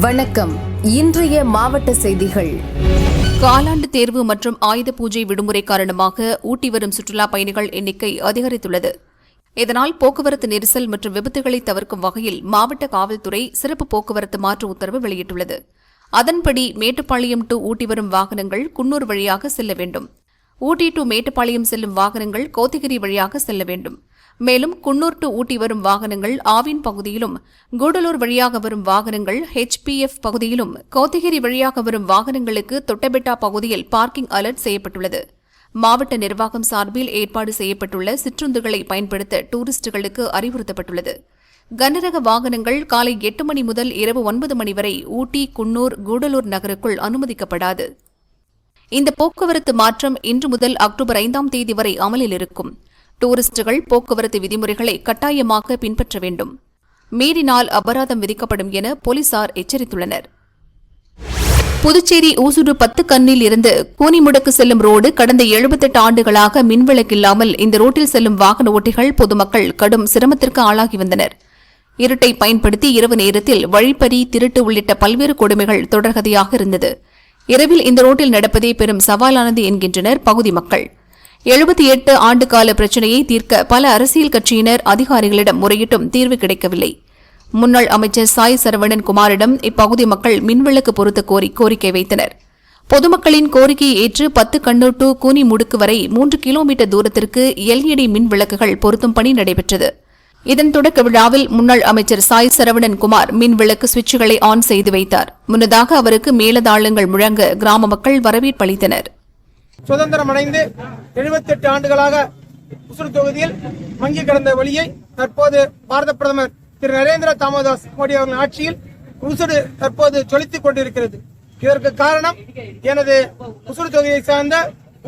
வணக்கம். இன்றைய மாவட்ட செய்திகள். காலாண்டு தேர்வு மற்றும் ஆயுத பூஜை விடுமுறை காரணமாக ஊட்டி வரும் சுற்றுலா பயணிகள் எண்ணிக்கை அதிகரித்துள்ளது. இதனால் போக்குவரத்து நெரிசல் மற்றும் விபத்துகளை தவிர்க்கும் வகையில் மாவட்ட காவல்துறை சிறப்பு போக்குவரத்து மாற்று உத்தரவு வெளியிட்டுள்ளது. அதன்படி மேட்டுப்பாளையம் டு ஊட்டி வரும் வாகனங்கள் குன்னூர் வழியாக செல்ல வேண்டும். ஊட்டி டு மேட்டுப்பாளையம் செல்லும் வாகனங்கள் கோத்தகிரி வழியாக செல்ல வேண்டும். மேலும் குன்னூர் டு ஊட்டி வரும் வாகனங்கள் ஆவின் பகுதியிலும் கூடலூர் வழியாக வரும் வாகனங்கள் ஹெச்பிஎஃப் பகுதியிலும் கோத்தகிரி வழியாக வரும் வாகனங்களுக்கு தொட்டபெட்டா பகுதியில் பார்க்கிங் அலர்ட் செய்யப்பட்டுள்ளது. மாவட்ட நிர்வாகம் சார்பில் ஏற்பாடு செய்யப்பட்டுள்ள சிற்றுந்துகளை பயன்படுத்த டூரிஸ்டுகளுக்கு அறிவுறுத்தப்பட்டுள்ளது. கனரக வாகனங்கள் காலை எட்டு மணி முதல் இரவு ஒன்பது மணி வரை ஊட்டி குன்னூர் கூடலூர் நகருக்குள் அனுமதிக்கப்படாது. இந்த போக்குவரத்து மாற்றம் இன்று முதல் அக்டோபர் ஐந்தாம் தேதி வரை அமலில் இருக்கும். டூரிஸ்டுகள் போக்குவரத்து விதிமுறைகளை கட்டாயமாக பின்பற்ற வேண்டும். மீறினால் அபராதம் விதிக்கப்படும் என போலீசார் எச்சரித்துள்ளனர். புதுச்சேரி ஊசுடு பத்து கண்ணில் இருந்து கூனிமுடக்கு செல்லும் ரோடு கடந்த எழுபத்தெட்டு ஆண்டுகளாக மின்விளக்கில்லாமல் இந்த ரோட்டில் செல்லும் வாகன ஓட்டிகள் பொதுமக்கள் கடும் சிரமத்திற்கு ஆளாகி வந்தனர். இருட்டை பயன்படுத்தி இரவு நேரத்தில் வழிப்பறி திருட்டு உள்ளிட்ட பல்வேறு கொடுமைகள் தொடர்கதையாக இருந்தது. இரவில் இந்த ரோட்டில் நடப்பதே பெரும் சவாலானது என்கின்றனர் பகுதி மக்கள். எழுபத்தி எட்டு ஆண்டு கால பிரச்சினையை தீர்க்க பல அரசியல் கட்சியினர் அதிகாரிகளிடம் முறையிட்டும் தீர்வு கிடைக்கவில்லை. முன்னாள் அமைச்சர் சாய் சரவணன் குமாரிடம் இப்பகுதி மக்கள் மின்விளக்கு பொருத்த கோரி கோரிக்கை வைத்தனர். பொதுமக்களின் கோரிக்கையை ஏற்று பத்து கண்ணூர் டு கூனி முடுக்கு வரை மூன்று கிலோமீட்டர் தூரத்திற்கு எல்இடி மின் விளக்குகள் பொருத்தும் பணி நடைபெற்றது. இதன் தொடக்க விழாவில் முன்னாள் அமைச்சர் சாய் சரவணன் குமார் மின் விளக்கு சுவிட்சுகளை ஆன் செய்து வைத்தார். முன்னதாக அவருக்கு மேலதாளங்கள் முழங்க கிராம மக்கள் வரவேற்பளித்தனர் சுதந்திரம் அடைந்து 78 ஆண்டுகளாக உசுறு தொகுதியில் மங்கி கிடந்த வழியை தற்போது பாரத பிரதமர் திரு நரேந்திர தாமோதாஸ் மோடி அவர்கள் ஆட்சியில் உசுடு தற்போது சொலித்துக் கொண்டிருக்கிறது. இதற்கு காரணம் எனது உசுறு தொகுதியை சார்ந்த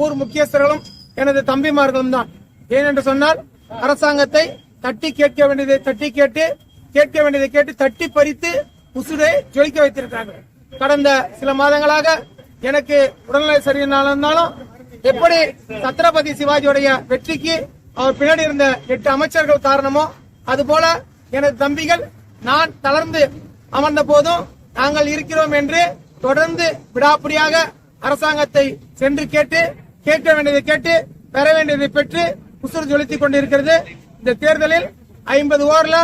ஊர் முக்கியஸ்தர்களும் எனது தம்பிமார்களும் தான். ஏனென்று சொன்னால் அரசாங்கத்தை தட்டி கேட்க வேண்டியதை தட்டி கேட்டு கேட்க வேண்டியதை கேட்டு தட்டி பறித்து உசுரை ஜொலிக்க வைத்திருக்கிறார்கள். கடந்த சில மாதங்களாக எனக்கு உடல்நிலை சரியினாலும் எப்படி சத்ரபதி சிவாஜியுடைய வெற்றிக்கு அவர் பின்னாடி இருந்த எட்டு அமைச்சர்கள் காரணமோ அதுபோல எனது தம்பிகள் நான் தளர்ந்து அமர்ந்த போதும் நாங்கள் இருக்கிறோம் என்று தொடர்ந்து விடாப்பிடியாக அரசாங்கத்தை சென்று கேட்டு கேட்க வேண்டியதை கேட்டு பெற வேண்டியதை பெற்று உசுறு ஜொலித்துக் கொண்டிருக்கிறது. இந்த தேர்தலில் ஐம்பது ஓவர்ல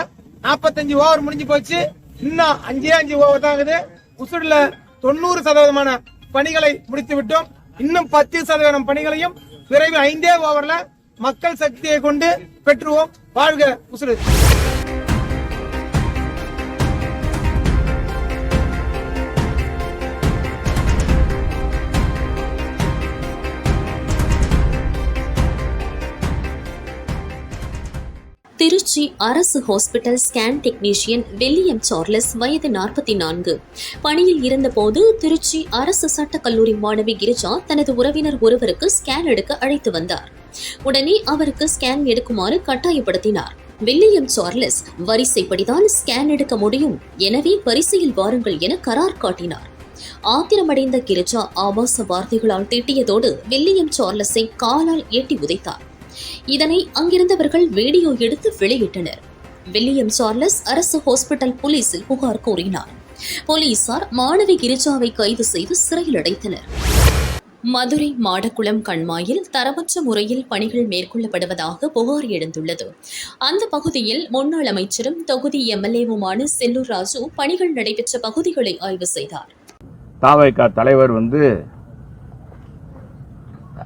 45 ஓவர் முடிஞ்சு போச்சு. இன்னும் அஞ்சே அஞ்சு ஓவர் தான் இருக்குது உசுடுல தொண்ணூறு சதவீதமான பணிகளை முடித்து விட்டோம் இன்னும் பத்து சதவீதம் பணிகளையும் விரைவில் ஐந்தே ஓவர்ல மக்கள் சக்தியை கொண்டு பெற்றுவோம். வாழ்க உசுடு திருச்சி அரசு hospital scan technician William Charles வயது நாற்பத்தி நான்கு பணியில் இருந்தபோது திருச்சி அரசு சட்டக் கல்லூரி மாணவி கிரிஜா தனது உறவினர் ஒருவருக்கு ஸ்கேன் எடுக்க அழைத்து வந்தார். உடனே அவருக்கு ஸ்கேன் எடுக்குமாறு கட்டாயப்படுத்தினார். வில்லியம் சார்லஸ் வரிசைப்படிதான் ஸ்கேன் எடுக்க முடியும். எனவே வரிசையில் வாருங்கள் என கரார் காட்டினார். ஆத்திரமடைந்த கிரிஜா ஆபாச வார்த்தைகளால் திட்டியதோடு வில்லியம் சார்லஸை காலால் எட்டி உதைத்தார். இதனை அங்கிருந்தவர்கள் வீடியோ எடுத்து வெளியிட்டனர். வில்லியம் சார்லஸ் அரசு ஹாஸ்பிட்டல் போலீசில் புகார் கூறினார் போலீசார் மாணவி கிரிஜாவை கைது செய்து சிறையில் அடைத்தனர். மதுரை மாடக்குளம் கண்மாயில் தரமற்ற முறையில் பணிகள் மேற்கொள்ளப்படுவதாக புகார் எழுந்துள்ளது. அந்த பகுதியில் முன்னாள் அமைச்சரும் தொகுதி எம்எல்ஏவுமான செல்லூர் ராஜு பணிகள் நடைபெற்ற பகுதிகளை ஆய்வு செய்தார். தாவைக்கா தலைவர் வந்து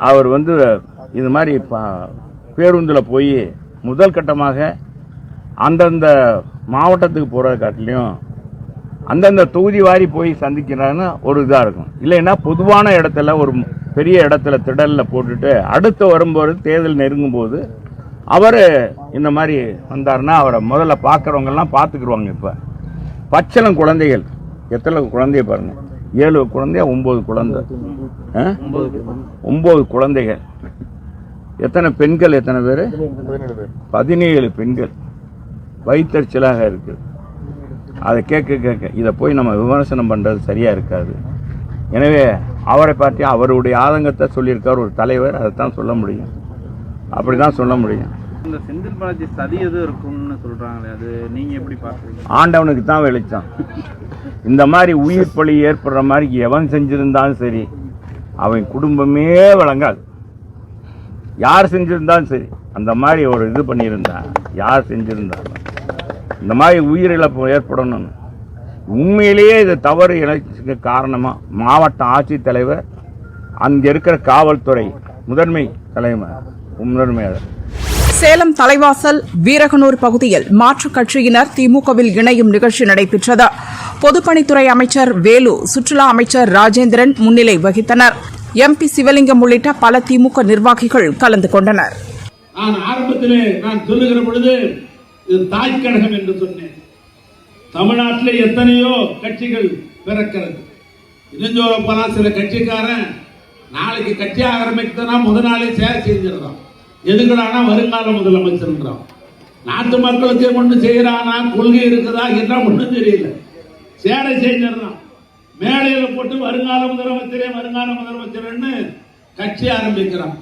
அவர் வந்து இது மாதிரி பேருந்தில் போய் முதல் கட்டமாக அந்தந்த மாவட்டத்துக்கு போகிற காட்டிலையும் அந்தந்த தொகுதி வாரி போய் சந்திக்கிறான்னு ஒரு இதாக இருக்கும். இல்லைன்னா பொதுவான இடத்துல ஒரு பெரிய இடத்துல திடலில் போட்டுட்டு அடுத்து வரும்போது தேர்தல் நெருங்கும் போது அவர் இந்த மாதிரி வந்தாருன்னா அவரை முதல்ல பார்க்குறவங்கெல்லாம் பார்த்துக்குருவாங்க இப்போ. பச்சளம் குழந்தைகள். எத்தனை குழந்தைய பாருங்க. ஏழு குழந்தைய ஒம்பது குழந்தை. ஒம்பது குழந்தைகள். எத்தனை பெண்கள் எத்தனை பேர்? பதினேழு பெண்கள். வயிற்றுச்சலாக இருக்குது அதை கேட்க கேட்க இதை போய் நம்ம விமர்சனம் பண்ணுறது சரியாக இருக்காது. எனவே அவரை பற்றி அவருடைய ஆதங்கத்தை சொல்லியிருக்கார் ஒரு தலைவர் அதை தான் சொல்ல முடியும். அப்படி தான் சொல்ல முடியும். இந்த செந்தில் பாலாஜி சதி எதுவும் இருக்கும்னு சொல்றாங்களே அது நீங்க எப்படி பாக்குறீங்க ஆண்டவனுக்கு தான் வெளிச்சம். இந்த மாதிரி உயிர் பலி ஏற்படுற மாதிரி எவன் செஞ்சிருந்தாலும் சரி அவன் குடும்பமே வழங்காது. யார் செஞ்சுருந்தாலும் சரி அந்த மாதிரி ஒரு இது பண்ணியிருந்தா யார் செஞ்சுருந்தாலும். இந்த மாதிரி உயிரிழப்பு ஏற்படணும் உண்மையிலேயே இது தவறு இழைச்சிக்க காரணமாக மாவட்ட ஆட்சித்தலைவர் அங்கே இருக்கிற காவல்துறை முதன்மை தலைவர் முதன்மையாளர். சேலம் தலைவாசல் வீரகனூர் பகுதியில் மாற்றுக் கட்சியினர் திமுகவில் இணையும் நிகழ்ச்சி நடைபெற்றது. பொதுப்பணித்துறை அமைச்சர் வேலு சுற்றுலா அமைச்சர் ராஜேந்திரன் முன்னிலை வகித்தனர். எம்பி சிவலிங்கம் உள்ளிட்ட பல திமுக நிர்வாகிகள் கலந்து கொண்டனர். நான் ஆரம்பத்திலே நான் சொல்லுகிற பொழுது இது தாய் கழகம் என்று சொன்னேன். தமிழ்நாட்டில் எத்தனையோ கட்சிகள் பிறக்கிறது. இன்னும் சில கட்சிக்காரன் நாளைக்கு கட்சி ஆரம்பித்தனா முதல் நாளே சேர் செஞ்சிடறான். எதுக்குடானா வருங்கால முதலமைச்சர்ன்றான். நாட்டு மக்களுக்கு ஒன்று செய்யறானா கொள்கை இருக்குதா என்ன ஒன்றும் தெரியல. சேரை செஞ்சிடறான். மேடையில் போட்டு வருங்கால முதலமைச்சரே வருங்கால முதலமைச்சர்னு கட்சி ஆரம்பிக்கிறான்.